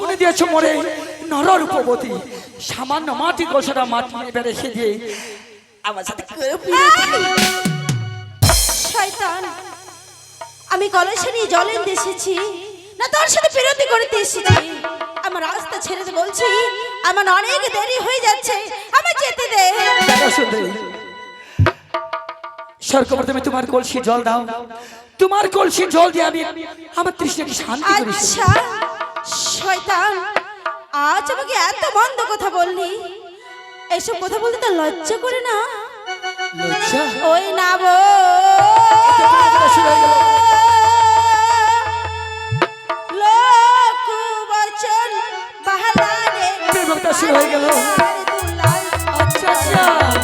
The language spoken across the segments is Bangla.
স্বপ্নে দিয়েছ মরে। নর রূপবতী সামান্য মাটি গোছাটা মাটি এবার রেখে দিয়ে আমার সাথে শয়তান আমি কলসে নিয়ে জল এসেছি। না তোর সাথে বিরতি করতে এসেছি। আমার রাস্তা ছেড়ে দে বলছি আমার অনেক দেরি হয়ে যাচ্ছে আমার যেতে দে। সুন্দরী তোমার কলসি জল দাও। তোমার কলসি জল দিয়ে আমি আমার তৃষ্ণাকে শান্তি করি আচ্ছা শয়তান আজ আমাকে এত মন্দ কথা বললি। এসব কথা বলতে তো লজ্জা করে না? লজ্জা? ওই না বো শুরু হয়ে গেল। আচ্ছা আচ্ছা।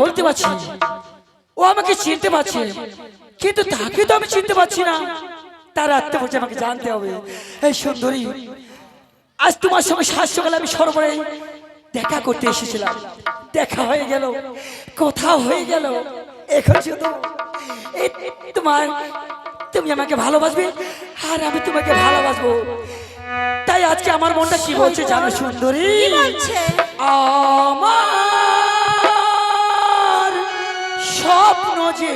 বলতে পারছি। ও আমাকে চিনতে পারছে কিন্তু তাকে তো আমি চিনতে পারছি না। তার আত্মপরিচয় আমাকে জানতে হবে। এই সুন্দরী আজ তোমার সঙ্গে সাত সকালে আমি সরবরাহে দেখা করতে এসেছিলাম। দেখা হয়ে গেল কথা হয়ে গেল। এখন শুধু তোমার তুমি আমাকে ভালোবাসবে আর আমি তোমাকে ভালোবাসবো। তাই আজকে আমার মনটা কি বলছে জানো সুন্দরী? আমার স্বপ্ন যে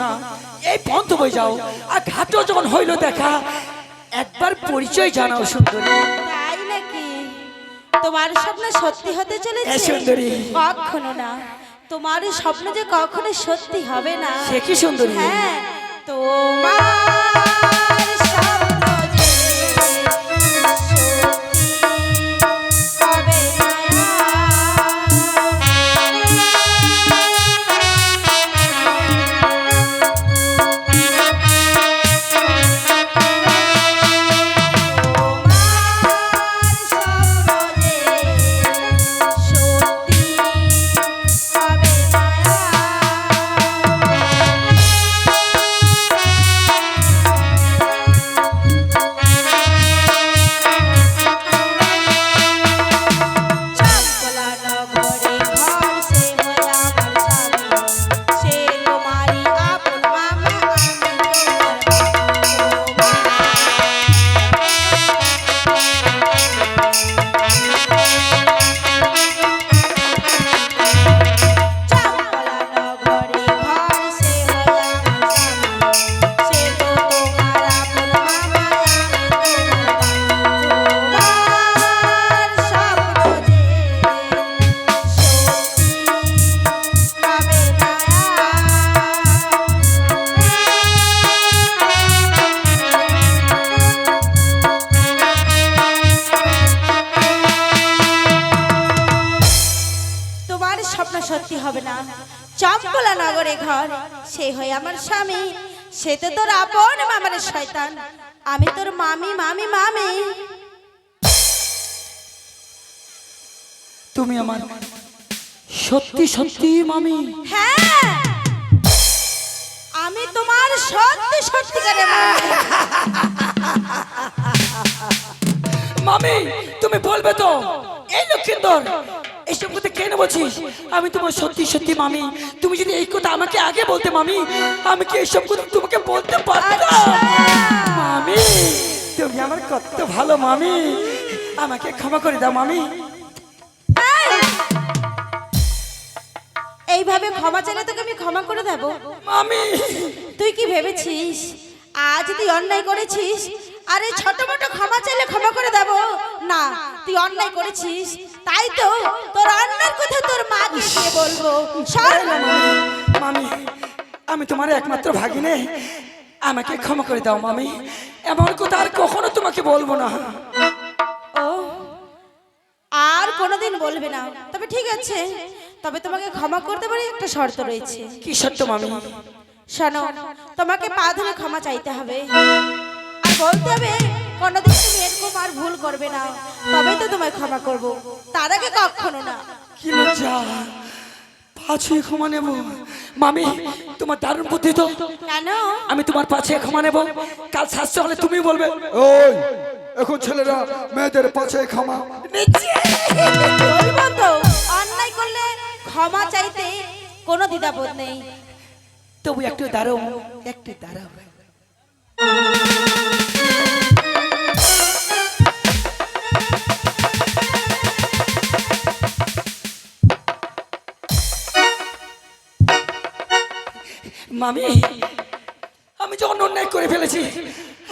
কন্যা এই পন্থ বই যাও। আর ঘাটও যখন হইল দেখা একবার পরিচয় জানাও সুন্দর। তাই নাকি? তোমার স্বপ্ন সত্যি হতে চলেছে? সুন্দরী। কখনো না। তোমার স্বপ্ন যে কখনো সত্যি হবে না। সে কি সুন্দরী? হ্যাঁ তোমার নগরে ঘর সে হয়ে আমার স্বামী সে তো তোর আপন মামার শয়তান। আমি তোর মামি মামি মামি। তুমি আমার সত্যি সত্যি মামি। হ্যাঁ। আমি তোমার সত্যি সত্যিকারের মামি। মামি তুমি বলবে তো এই লক্ষিন্দর এইসব কথা কেন বলছিস? আমি তোমার সত্যি সত্যি মামি। তুমি যদি এই কথা আমাকে আগে বলতে মামি আমি কি এইসব কথা তোমাকে বলতে পারতাম? মামি তুমি আমার কত ভালো মামি। আমাকে ক্ষমা করে দাও মামি। এইভাবে ক্ষমা চাইলে তোকে আমি ক্ষমা করে দেবো। মামি। তুই কি ভেবেছিস? আজ তুই অন্যায় করেছিস? আরে ছোট মোটো ক্ষমা চাইলে ক্ষমা করে দেব। না তুই অন্যায় করেছিস। তাই তো তোর অন্যায়ের কথা তোর মাকে গিয়ে বলব। মামি আমি তোমার একমাত্র ভাগিনে। আমাকে ক্ষমা করে দাও মামি। এমন কথা আর কখনো তোমাকে বলব না। ও আর কোনোদিন বলবে না। তবে ঠিক আছে। তবে তোমাকে ক্ষমা করতে পারি একটা শর্ত রয়েছে। কি সত্য মামি? শোনো তোমাকে পা ধরে ক্ষমা চাইতে হবে। আর বলতে হবে কোনোদিন তুমি এরকম আর ভুল করবে না। তবেই তো তোমায় ক্ষমা করব। তার আগে কখনো না। কি লজ্জা। পাছে ক্ষমা নেব। মামি তোমার দারুণ বুদ্ধি তো। কেন? আমি তোমার পাছে ক্ষমা নেব। কাল শাস্তি হলে তুমি বলবে ওই এখন ছেলেরা মেয়েদের পাশে ক্ষমা। তো অন্যায় করলে ক্ষমা চাইতে কোনো দ্বিধাবোধ নেই। তবু একটু দাঁড়াও একটু দাঁড়াও। মামি আমি যখন অন্যায় করে ফেলেছি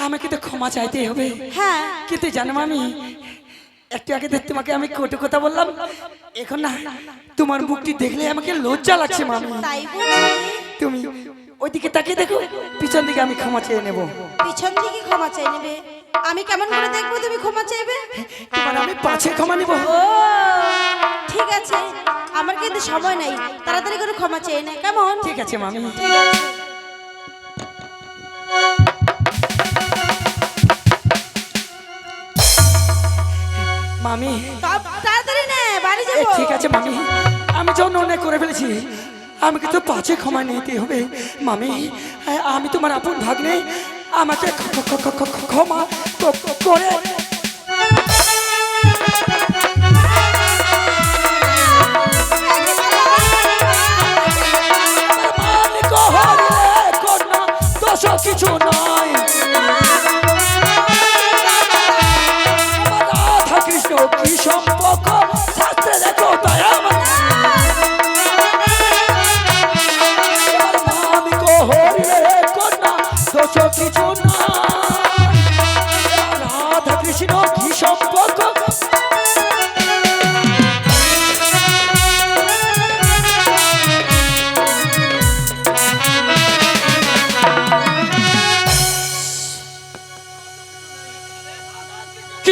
আমাকে তো ক্ষমা চাইতেই হবে। হ্যাঁ। কিন্তু জানো মামি একটু আগে তো তোমাকে আমি কোটো কথা বললাম এখন না তোমার মুখটি দেখলে আমাকে লজ্জা লাগছে মামি। তুমি ওইদিকে তাকিয়ে দেখো পিছন দিকে আমি ক্ষমা চেয়ে নেব। পিছন থেকে ক্ষমা চাই নেবে? আমি কেমন করে দেখব তুমি ক্ষমা চাইবে তোমার আমি পাছে ক্ষমা নিব। ঠিক আছে। আমার কিন্তু সময় নাই। তাড়াতাড়ি করে ক্ষমা চেয়ে নে কেমন? ঠিক আছে মামি। ঠিক আছে। মামি। তা- তাড়াতাড়ি নে বাড়ি যাব। ঠিক আছে মামি। আমি যখন অন্যায় করে ফেলেছি আমাকে তো পাছে ক্ষমা নিতে হবে। মামি আমি তোমার আপন ভাগ্নে আমাকে ক্ষ- ক্ষ- ক্ষ- ক্ষ- ক্ষ- ক্ষমা ক- করে কিছু নাই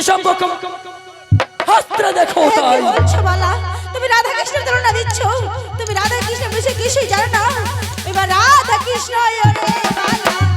সম্পর্ক শাস্ত্রে দেখো তাই। বালা তুমি রাধা কৃষ্ণের তুলনা দিচ্ছ? তুমি রাধা কৃষ্ণ বিষয়ে কিছুই জানো না? এবার রাধা কৃষ্ণ বালা,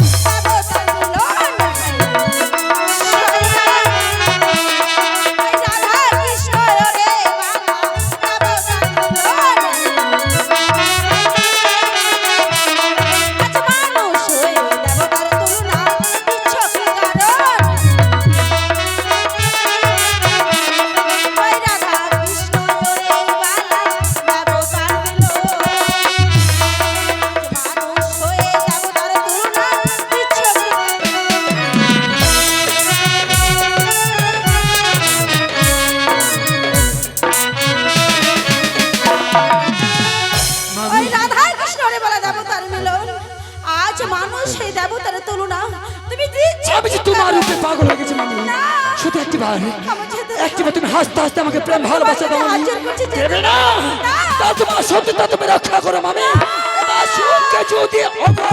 বার তুমি হাসতে হাসতে আমাকে প্রেম ভালোবাসা দাও দেবে না। তা তোমার সত্যতা তুমি রক্ষা করো মামি। যদি অপমানি